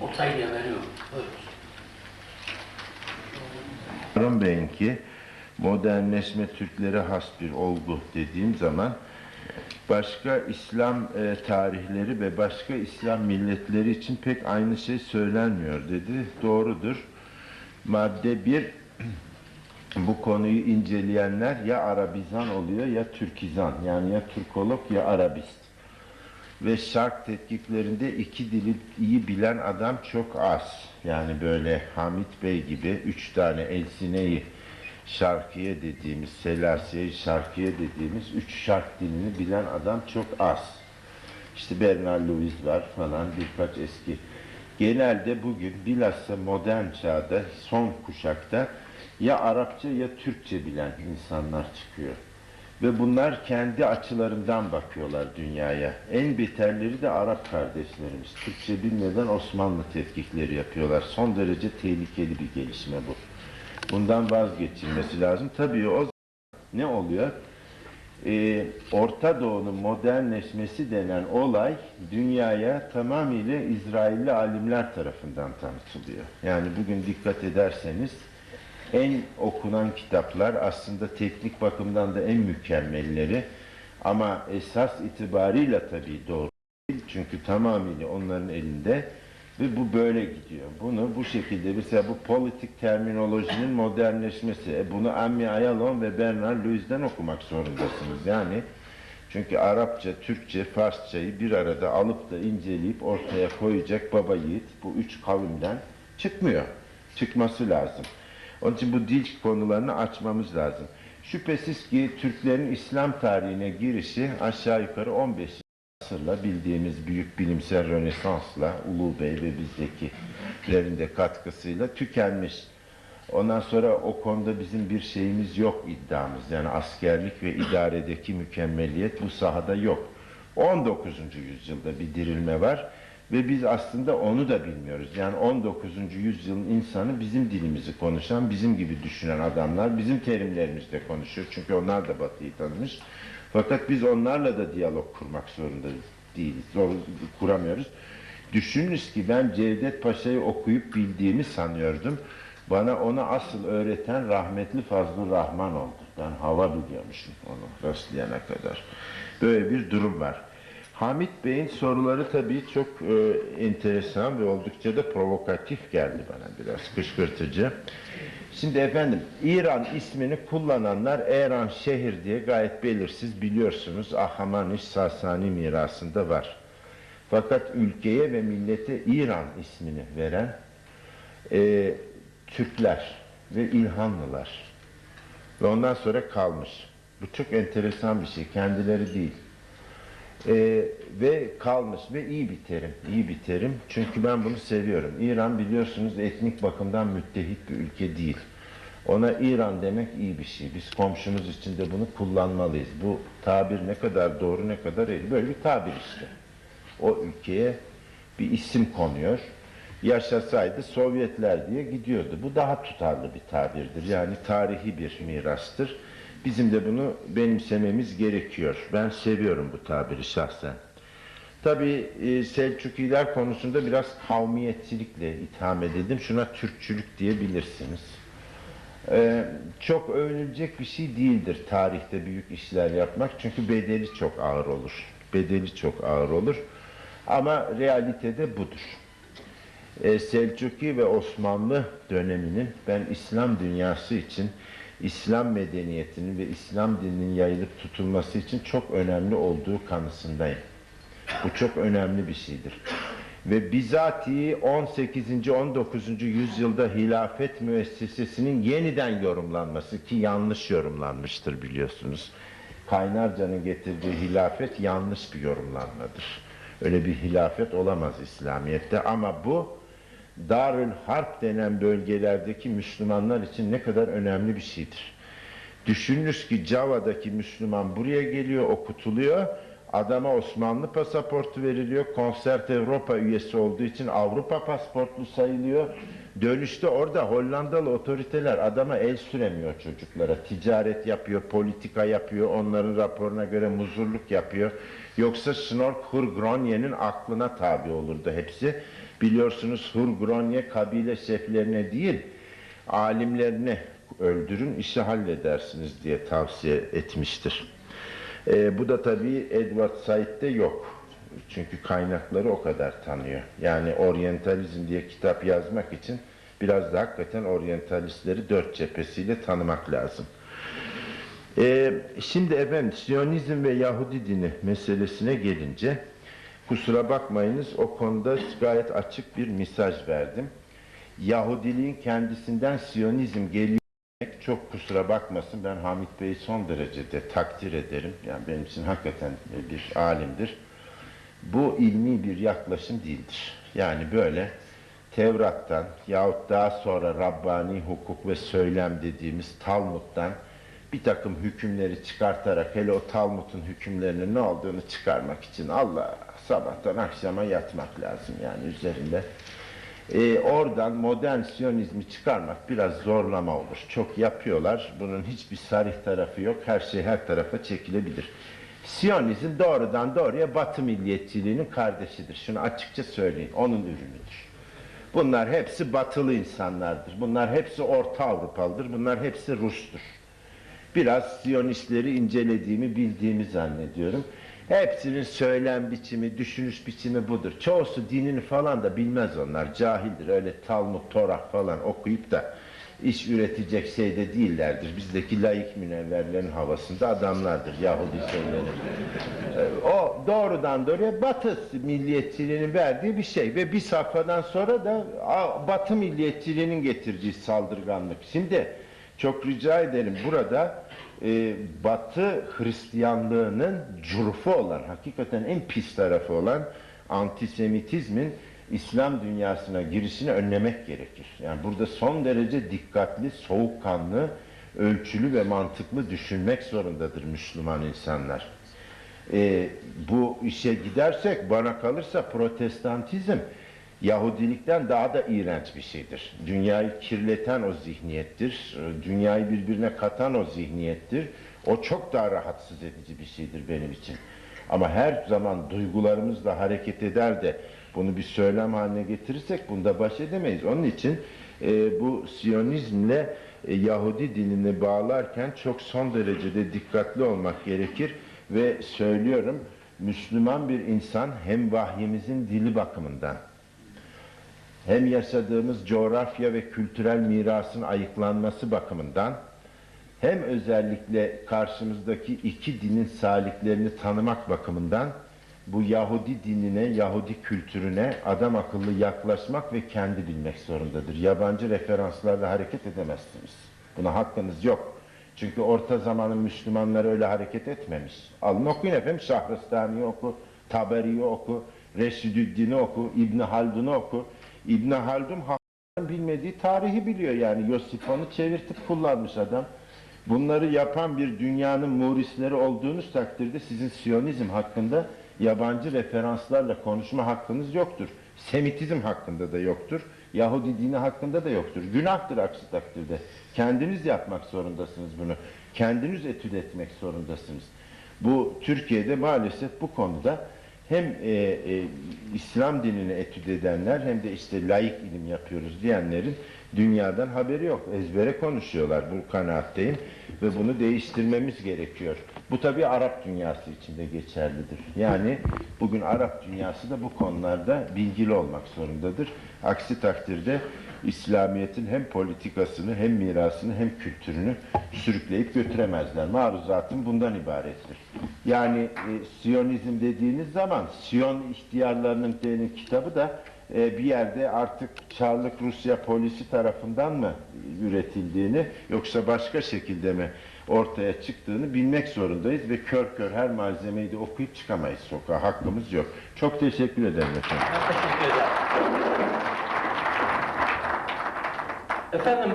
Oktay diye. Buyurun. Ki modernleşme Türklere has bir olgu dediğim zaman başka İslam e, tarihleri ve başka İslam milletleri için pek aynı şey söylenmiyor dedi. Doğrudur. Madde 1 bu konuyu inceleyenler ya Arabizan oluyor ya Türkizan yani ya Türkolog ya Arabist. Ve şark tetkiklerinde iki dili iyi bilen adam çok az. Yani böyle Hamit Bey gibi üç tane Elsine'yi şarkiye dediğimiz, Selasiye'yi şarkiye dediğimiz üç şark dilini bilen adam çok az. İşte Bernard Lewis var falan birkaç eski. Genelde bugün bilhassa modern çağda son kuşakta ya Arapça ya Türkçe bilen insanlar çıkıyor. Ve bunlar kendi açılarından bakıyorlar dünyaya. En beterleri de Arap kardeşlerimiz. Türkçe bilmeden Osmanlı tetkikleri yapıyorlar. Son derece tehlikeli bir gelişme bu. Bundan vazgeçilmesi lazım. Tabii o ne oluyor? Ee, Orta Doğu'nun modernleşmesi denen olay dünyaya tamamıyla İsrailli alimler tarafından tanıtılıyor. Yani bugün dikkat ederseniz en okunan kitaplar aslında teknik bakımdan da en mükemmelleri ama esas itibarıyla tabii doğru değil. Çünkü tamamıyla onların elinde ve bu böyle gidiyor. Bunu bu şekilde mesela bu politik terminolojinin modernleşmesi. E bunu Ammi Ayalon ve Bernard Lewis'den okumak zorundasınız. Yani çünkü Arapça, Türkçe, Farsçayı bir arada alıp da inceleyip ortaya koyacak baba yiğit bu üç kavimden çıkmıyor. Çıkması lazım. Onun için bu dil konularını açmamız lazım. Şüphesiz ki Türklerin İslam tarihine girişi aşağı yukarı 15 asırla bildiğimiz büyük bilimsel rönesansla Ulu Bey ve bizdekilerin de katkısıyla tükenmiş. Ondan sonra o konuda bizim bir şeyimiz yok iddiamız. Yani askerlik ve idaredeki mükemmeliyet bu sahada yok. 19. yüzyılda bir dirilme var ve biz aslında onu da bilmiyoruz. Yani 19. yüzyılın insanı bizim dilimizi konuşan, bizim gibi düşünen adamlar bizim terimlerimizde konuşuyor. Çünkü onlar da Batı'yı tanımış. Fakat biz onlarla da diyalog kurmak zorunda değiliz. Zor, kuramıyoruz. Düşününüz ki ben Cevdet Paşa'yı okuyup bildiğimi sanıyordum. Bana onu asıl öğreten rahmetli Fazlı Rahman oldu. Ben hava biliyormuşum onu rastlayana kadar. Böyle bir durum var. Hamit Bey'in soruları tabii çok e, enteresan ve oldukça da provokatif geldi bana biraz kışkırtıcı. Şimdi efendim İran ismini kullananlar Eran şehir diye gayet belirsiz biliyorsunuz Ahamaniş Sasani mirasında var. Fakat ülkeye ve millete İran ismini veren e, Türkler ve İlhanlılar ve ondan sonra kalmış. Bu çok enteresan bir şey. Kendileri değil. Ee, ve kalmış ve iyi bir terim, iyi bir terim. Çünkü ben bunu seviyorum. İran biliyorsunuz etnik bakımdan müttehit bir ülke değil. Ona İran demek iyi bir şey. Biz komşumuz için de bunu kullanmalıyız. Bu tabir ne kadar doğru ne kadar iyi. Böyle bir tabir işte. O ülkeye bir isim konuyor. Yaşasaydı Sovyetler diye gidiyordu. Bu daha tutarlı bir tabirdir. Yani tarihi bir mirastır. Bizim de bunu benimsememiz gerekiyor. Ben seviyorum bu tabiri şahsen. Tabii e, Selçukiler konusunda biraz kavmiyetçilikle itham edildim. Şuna Türkçülük diyebilirsiniz. Ee, çok övünülecek bir şey değildir tarihte büyük işler yapmak. Çünkü bedeli çok ağır olur. Bedeli çok ağır olur. Ama realitede budur. Ee, Selçuki ve Osmanlı döneminin ben İslam dünyası için İslam medeniyetinin ve İslam dininin yayılıp tutulması için çok önemli olduğu kanısındayım. Bu çok önemli bir şeydir. Ve bizatihi 18. 19. yüzyılda hilafet müessesesinin yeniden yorumlanması ki yanlış yorumlanmıştır biliyorsunuz. Kaynarca'nın getirdiği hilafet yanlış bir yorumlanmadır. Öyle bir hilafet olamaz İslamiyet'te ama bu Darül Harp denen bölgelerdeki Müslümanlar için ne kadar önemli bir şeydir. Düşününüz ki Java'daki Müslüman buraya geliyor, okutuluyor Adama Osmanlı pasaportu veriliyor. Konsert Avrupa üyesi olduğu için Avrupa pasaportlu sayılıyor. Dönüşte orada Hollandalı otoriteler adama el süremiyor çocuklara. Ticaret yapıyor, politika yapıyor, onların raporuna göre muzurluk yapıyor. Yoksa Snork Hurgronje'nin aklına tabi olurdu hepsi. Biliyorsunuz Hurgronje kabile şeflerine değil, alimlerini öldürün, işi halledersiniz diye tavsiye etmiştir. Ee, bu da tabii Edward Said'de yok. Çünkü kaynakları o kadar tanıyor. Yani oryantalizm diye kitap yazmak için biraz da hakikaten oryantalistleri dört cephesiyle tanımak lazım. Ee, şimdi efendim Siyonizm ve Yahudi dini meselesine gelince kusura bakmayınız o konuda gayet açık bir mesaj verdim. Yahudiliğin kendisinden Siyonizm geliyor demek çok kusura bakmasın ben Hamit Bey'i son derecede takdir ederim. Yani benim için hakikaten bir alimdir. Bu ilmi bir yaklaşım değildir. Yani böyle Tevrat'tan yahut daha sonra Rabbani hukuk ve söylem dediğimiz Talmud'dan bir takım hükümleri çıkartarak hele o Talmud'un hükümlerinin ne olduğunu çıkarmak için Allah sabahtan akşama yatmak lazım yani üzerinde. Ee, oradan modern siyonizmi çıkarmak biraz zorlama olur. Çok yapıyorlar. Bunun hiçbir sarih tarafı yok. Her şey her tarafa çekilebilir. Siyonizm doğrudan doğruya Batı milliyetçiliğinin kardeşidir. Şunu açıkça söyleyeyim. Onun ürünüdür. Bunlar hepsi batılı insanlardır. Bunlar hepsi Orta Avrupalıdır. Bunlar hepsi Rus'tur. Biraz Siyonistleri incelediğimi bildiğimi zannediyorum. Hepsinin söylem biçimi, düşünüş biçimi budur. Çoğusu dinini falan da bilmez onlar. Cahildir. Öyle Talmud, Torah falan okuyup da iş üretecek şeyde değillerdir. Bizdeki laik münevverlerin havasında adamlardır. Yahudi şeyleri. Ee, O doğrudan doğruya Batı milliyetçiliğinin verdiği bir şey ve bir safhadan sonra da Batı milliyetçiliğinin getirdiği saldırganlık. Şimdi çok rica ederim burada e, Batı Hristiyanlığının curufu olan, hakikaten en pis tarafı olan antisemitizmin İslam dünyasına girişini önlemek gerekir. Yani burada son derece dikkatli, soğukkanlı, ölçülü ve mantıklı düşünmek zorundadır Müslüman insanlar. E, bu işe gidersek bana kalırsa protestantizm Yahudilikten daha da iğrenç bir şeydir. Dünyayı kirleten o zihniyettir. Dünyayı birbirine katan o zihniyettir. O çok daha rahatsız edici bir şeydir benim için. Ama her zaman duygularımızla hareket eder de bunu bir söylem haline getirirsek bunda baş edemeyiz. Onun için e, bu Siyonizmle e, Yahudi dinini bağlarken çok son derecede dikkatli olmak gerekir ve söylüyorum Müslüman bir insan hem vahyimizin dili bakımından hem yaşadığımız coğrafya ve kültürel mirasın ayıklanması bakımından hem özellikle karşımızdaki iki dinin saliklerini tanımak bakımından bu Yahudi dinine, Yahudi kültürüne adam akıllı yaklaşmak ve kendi bilmek zorundadır. Yabancı referanslarla hareket edemezsiniz. Buna hakkınız yok. Çünkü orta zamanın Müslümanları öyle hareket etmemiş. Alın okuyun efendim Şahristani'yi oku, Taberi'yi oku, Reşidüddin'i oku, İbni Haldun'u oku. İbni Haldun bilmediği tarihi biliyor yani. Yosifon'u çevirtip kullanmış adam. Bunları yapan bir dünyanın murisleri olduğunuz takdirde sizin Siyonizm hakkında yabancı referanslarla konuşma hakkınız yoktur. Semitizm hakkında da yoktur. Yahudi dini hakkında da yoktur. Günahtır aksi takdirde. Kendiniz yapmak zorundasınız bunu. Kendiniz etüt etmek zorundasınız. Bu Türkiye'de maalesef bu konuda hem e, e, İslam dinini etüt edenler hem de işte laik ilim yapıyoruz diyenlerin dünyadan haberi yok. Ezbere konuşuyorlar bu kanaatteyim ve bunu değiştirmemiz gerekiyor. Bu tabi Arap dünyası içinde geçerlidir. Yani bugün Arap dünyası da bu konularda bilgili olmak zorundadır. Aksi takdirde İslamiyet'in hem politikasını hem mirasını hem kültürünü sürükleyip götüremezler. Maruzatın bundan ibarettir. Yani e, Siyonizm dediğiniz zaman Siyon ihtiyarlarının denen kitabı da e, bir yerde artık Çarlık Rusya polisi tarafından mı üretildiğini yoksa başka şekilde mi ortaya çıktığını bilmek zorundayız ve kör kör her malzemeyi de okuyup çıkamayız sokağa. Hakkımız yok. Çok teşekkür ederim efendim. Teşekkür ederim. Efendim